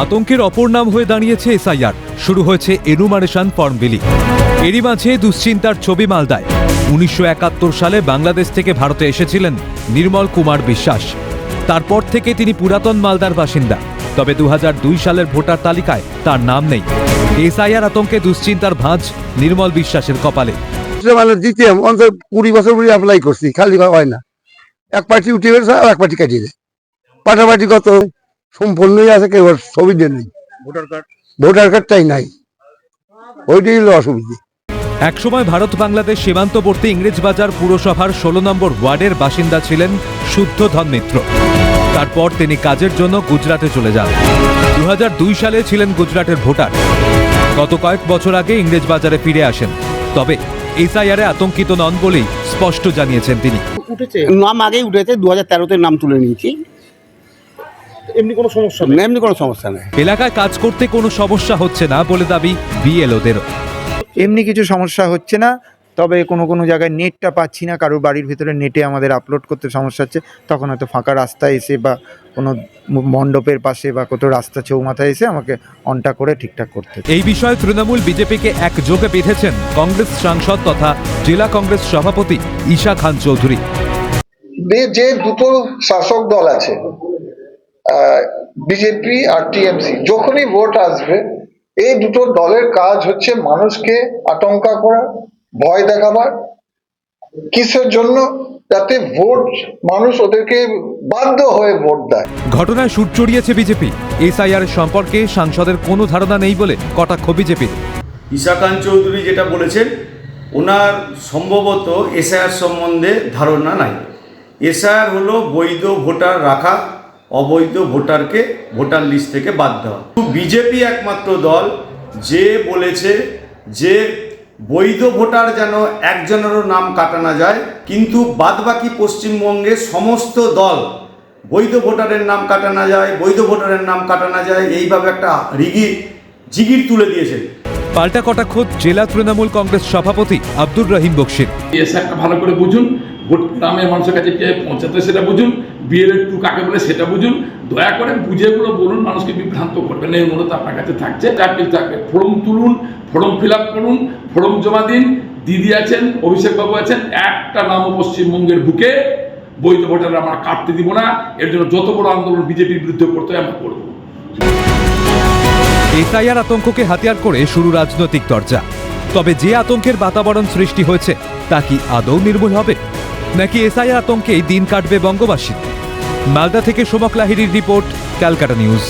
আতঙ্কের অপর নাম হয়ে দাঁড়িয়েছে এসআইআর। শুরু হয়েছে এনুমারেশন ফর্ম বিলি। এরই মাঝে দুশ্চিন্তার ছবি মালদায়। উনিশশো একাত্তর সালে বাংলাদেশ থেকে ভারতে এসেছিলেন নির্মল কুমার বিশ্বাস। তারপর থেকে তিনি পুরাতন মালদার বাসিন্দা। তবে দু সালের ভোটার তালিকায় তার নাম নেই। এসআইআর আতঙ্কে দুশ্চিন্তার ভাঁজ নির্মল বিশ্বাসের কপালে। অন্তত কুড়ি বছর ধরে অ্যাপ্লাই করছি, খালি হয় না। এক পার্টি উঠে গেছে আর এক পার্টি কাটিয়ে দেয়। পাটাপাটি কত সম্পূর্ণই আছে কেউ ছবি দিয়ে নেই। Voter card? ভোটার কার্ডটাই নাই। ওইটাই হলো অসুবিধা। একসময় ভারত বাংলাদেশ সীমান্তবর্তী ইংরেজবাজার পুরসভার ষোলো নম্বর ওয়ার্ডের বাসিন্দা ছিলেন শুদ্ধধন মিত্র। তারপর তিনি কাজের জন্য গুজরাটে চলে যান। দু হাজার দুই সালে ছিলেন গুজরাটের ভোটার। গত কয়েক বছর আগে ইংরেজবাজারে ফিরে আসেন। তবে এসআইআরে আতঙ্কিত নন বলেই স্পষ্ট জানিয়েছেন তিনি। উঠেছে। নাম আগেই উঠেছে দু হাজার তেরোতে নাম তুলে নিয়েছি। এমনি কোনো সমস্যা নেই। এমনি কোনো সমস্যা নেই। এলাকায় কাজ করতে কোনো সমস্যা হচ্ছে না বলে দাবি বিএলওদেরও এমনি কিছু সমস্যা হচ্ছে না তবে কোনো কোনো জায়গায় নেটটা পাচ্ছি না কারোর বাড়ির ভিতরে নেটে আমাদের আপলোড করতে সমস্যা হচ্ছে তখন হয়তো ফাঁকা রাস্তায় এসে বা কোনো মণ্ডপের পাশে বা কোথাও রাস্তা চৌমাথায় এসে আমাকে অনটা করে ঠিকঠাক করতে। এই বিষয়ে তৃণমূল বিজেপিকে একযোগে বেঁধেছেন কংগ্রেস সাংসদ তথা জেলা কংগ্রেস সভাপতি ঈশা খান চৌধুরী। যে দুটো শাসক দল আছে বিজেপি আর টিএমসি যখনই ভোট আসবে এই দুটো দলের কাজ হচ্ছে মানুষকে আতঙ্কা করা ভয় দেখাবার। কিসের জন্য? যাতে ভোট মানুষ ওদেরকে বাধ্য হয়ে ভোট দেয়। ঘটনায় সুর চড়িয়েছে বিজেপি। এসআইআর সম্পর্কে সাংসদের কোনো ধারণা নেই বলে কটাক্ষ বিজেপি। ঈশাকান চৌধুরী যেটা বলেছেন ওনার সম্ভবত এসআইআর সম্বন্ধে ধারণা নাই। এসআইআর হলো বৈধ ভোটার রাখা অবৈধ ভোটারকে ভোটার লিস্ট থেকে বাদ দেওয়া। বিজেপি একমাত্র দল যে বলেছে যে বৈধ ভোটার যেন একজনেরও নাম কাটানো যায় কিন্তু বাদবাকি পশ্চিমবঙ্গে সমস্ত দল বৈধ ভোটারের নাম কাটানো যায় বৈধ ভোটারের নাম কাটানো যায় এইভাবে একটা রিগি জিগির তুলে দিয়েছে। পাল্টা কটাক্ষ জেলা তৃণমূল কংগ্রেস সভাপতি আব্দুর রহিম বক্সির এসে একটা ভালো করে বুঝুন ভোট গ্রামের মানুষের কাছে কে পৌঁছাতে সেটা বুঝুন বিএলএ টু কাকে বলে সেটা বুঝুন, দয়া করে বুঝে গুলো বলুন, মানুষকে বিভ্রান্ত করবেন এই মূলত আপনার কাছে থাকছে চাকরি থাকবে ফর্ম তুলুন, ফর্ম ফিল আপ করুন, ফর্ম জমা দিন, দিদি আছেন, অভিষেক বাবু আছেন, একটা নামও পশ্চিমবঙ্গের বুকে বৈধ ভোটার আমরা কাটতে দিব না, এর জন্য যত বড় আন্দোলন বিজেপির বিরুদ্ধে করতে আমরা করব। এসআইআর আতঙ্ককে হাতিয়ার করে শুরু রাজনৈতিক চর্চা। তবে যে আতঙ্কের বাতাবরণ সৃষ্টি হয়েছে, তা কি আদৌ নির্মূল হবে? নাকি এসআই আতঙ্কেই দিন কাটবে বঙ্গবাসী? মালদা থেকে সোমক লাহিড়ির রিপোর্ট ক্যালকাটা নিউজ।